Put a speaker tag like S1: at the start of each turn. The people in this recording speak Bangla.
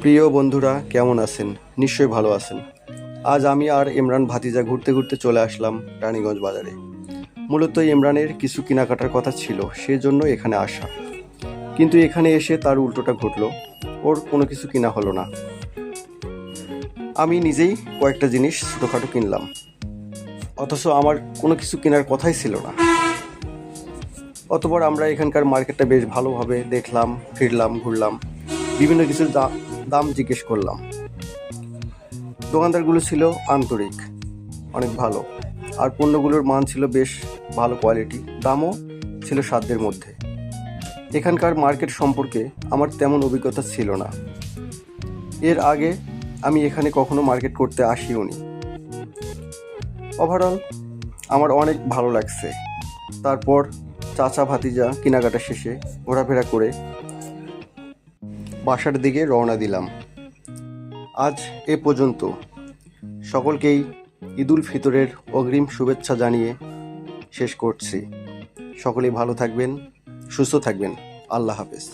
S1: প্রিয় বন্ধুরা, কেমন আছেন? নিশ্চয়ই ভালো আছেন। আজ আমি আর ইমরান ভাতিজা ঘুরতে ঘুরতে চলে আসলাম রানীগঞ্জ বাজারে। মূলত ইমরানের কিছু কেনাকাটার কথা ছিল, সেজন্য এখানে আসা। কিন্তু এখানে এসে তার উল্টোটা ঘটলো, ওর কোনো কিছু কিনা হলো না। আমি নিজেই কয়েকটা জিনিস ছোটোখাটো কিনলাম। অথচ আমার কোনো কিছু কেনার কথাই ছিল না। অতপর আমরা এখানকার মার্কেটটা বেশ ভালোভাবে দেখলাম, ফিরলাম, ঘুরলাম। বিভিন্ন কিছুর দাম জিজ্ঞেস করলাম। দোকানদারগুলো ছিল আন্তরিক, অনেক ভালো। আর পণ্যগুলোর মান ছিল বেশ ভালো কোয়ালিটি দামও ছিল সাধ্যের মধ্যে। এখানকার মার্কেট সম্পর্কে আমার তেমন অভিজ্ঞতা ছিল না। এর আগে আমি এখানে কখনো মার্কেট করতে আসিওনি ওভারঅল আমার অনেক ভালো লাগছে। তারপর চাচা ভাতিজা কেনাকাটা শেষে ঘোরাফেরা করে বাসার দিকে রওনা দিলাম। আজ এ পর্যন্ত। সকলকেই ঈদুল ফিতরের অগ্রিম শুভেচ্ছা জানিয়ে শেষ করছি। সকলেই ভালো থাকবেন, সুস্থ থাকবেন। আল্লাহ হাফেজ।